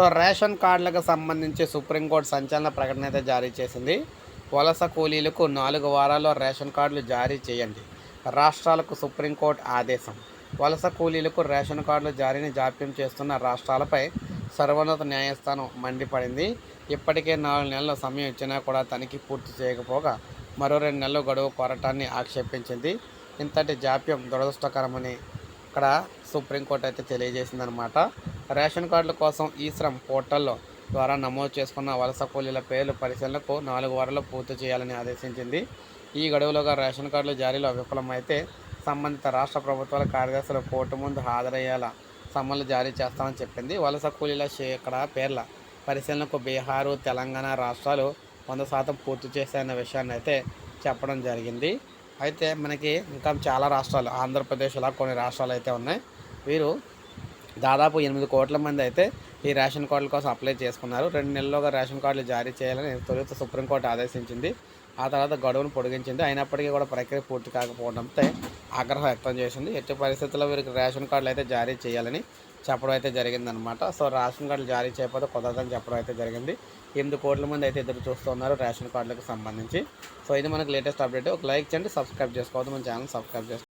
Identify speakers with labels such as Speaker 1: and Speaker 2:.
Speaker 1: So ration కార్డులకు సంబంధించి supreme court సంచలన ప్రకటన అయితే జారీ చేసింది. వలస కూలీలకు నాలుగు వారాల్లో రేషన్ కార్డులు జారీ చేయండి. రాష్ట్రాలకు సుప్రీంకోర్టు ఆదేశం. వలస కూలీలకు రేషన్ కార్డుల జారీని జాప్యం చేస్తున్న రాష్ట్రాలపై సర్వోన్నత న్యాయస్థానం మండిపడింది. ఇప్పటికే నాలుగు నెలల సమయం ఇచ్చినా కూడా తనిఖీ పూర్తి చేయకపోగా మరో రెండు నెలలు గడువు కోరటాన్ని ఆక్షేపించింది. ఇంతటి జాప్యం దురదృష్టకరమని ఇక్కడ సుప్రీంకోర్టు అయితే తెలియజేసిందనమాట రేషన్ కార్డుల కోసం ఈ శ్రమ్ పోర్టల్లో ద్వారా నమోదు చేసుకున్న వలస కూలీల పేర్లు పరిశీలనకు నాలుగు వారాల్లో పూర్తి చేయాలని ఆదేశించింది. ఈ గడువులోగా రేషన్ కార్డుల జారీలో విఫలమైతే సంబంధిత రాష్ట్ర ప్రభుత్వాల కార్యదర్శులు కోర్టు ముందు హాజరయ్యేలా సమ్మలు జారీ చేస్తామని చెప్పింది. వలస కూలీల ఇక్కడ పేర్ల పరిశీలనకు బీహారు తెలంగాణ రాష్ట్రాలు వంద శాతం పూర్తి చేశాయన్న విషయాన్ని అయితే చెప్పడం జరిగింది. అయితే మనకి ఇంకా చాలా రాష్ట్రాలు ఆంధ్రప్రదేశ్ ఇలా కొన్ని రాష్ట్రాలు అయితే ఉన్నాయి. వీరు దాదాపు ఎనిమిది కోట్ల మంది అయితే ఈ రేషన్ కార్డుల కోసం అప్లై చేసుకున్నారు. రెండు నెలల్లోగా రేషన్ కార్డులు జారీ చేయాలని తొలుత సుప్రీంకోర్టు ఆదేశించింది. ఆ తర్వాత గడువును పొడిగించింది. అయినప్పటికీ కూడా ప్రక్రియ పూర్తి కాకపోవడంతో ఆగ్రహం వ్యక్తం చేసింది. ఎట్టి పరిస్థితుల్లో వీరికి రేషన్ కార్డులు అయితే జారీ చేయాలని చెప్పడం అయితే జరిగిందనమాట సో రేషన్ కార్డులు జారీ చేయకపోతే కుదరదని చెప్పడం అయితే జరిగింది. ఎనిమిది కోట్ల మంది అయితే ఎదురు చూస్తున్నారు రేషన్ కార్డులకు సంబంధించి. సో ఇది మనకు లేటెస్ట్ అప్డేట్. ఒక లైక్ చేయండి సబ్స్క్రైబ్ చేసుకోవద్దు. మన ఛానల్ సబ్స్క్రైబ్ చేసుకోండి